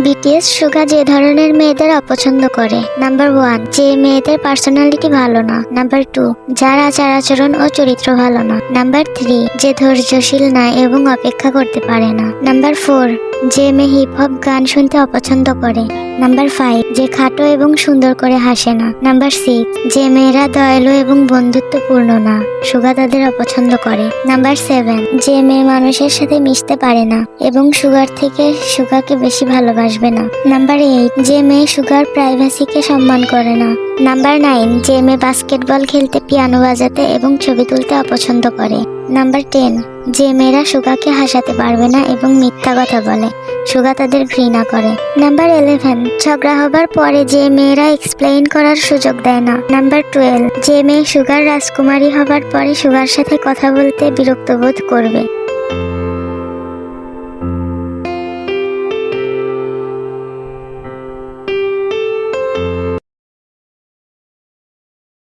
BTS সুগা যে ধরনের মেয়েদের অপছন্দ করে। নাম্বার ওয়ান যে মেয়েদের পার্সোনালিটি ভালো না। নাম্বার টু যার আচার আচরণ ও চরিত্র ভালো না। নাম্বার থ্রি যে ধৈর্যশীল না এবং অপেক্ষা করতে পারে না। নাম্বার ফোর যে মেয়ে হিপ হপ গান শুনতে অপছন্দ করে। নাম্বার ফাইভ যে খাটো এবং সুন্দর করে হাসে না। নাম্বার সিক্স যে মেয়েরা দয়ালু এবং বন্ধুত্বপূর্ণ না, সুগা তাদের অপছন্দ করে। নাম্বার সেভেন যে মেয়ে মানুষের সাথে মিশতে পারে না এবং সুগার থেকে সুগাকে বেশি ভালোবাসবে না। নাম্বার এইট যে মেয়ে সুগার প্রাইভেসিকে সম্মান করে না। নাম্বার নাইন যে মেয়ে বাস্কেটবল খেলতে পিয়ানো বাজাতে এবং ছবি তুলতে অপছন্দ করে। নাম্বার টেন, যে মেয়েরা সুগাকে হাসাতে পারবে না এবং মিথ্যা কথা বলে, সুগা তাদের ঘৃণা করে। নাম্বার ইলেভেন ঝগড়া হবার পরে যে মেয়েরা এক্সপ্লেইন করার সুযোগ দেয় না। নাম্বার টুয়েলভ যে মেয়ে সুগার রাজকুমারী হবার পরে সুগার সাথে কথা বলতে বিরক্ত বোধ করবে।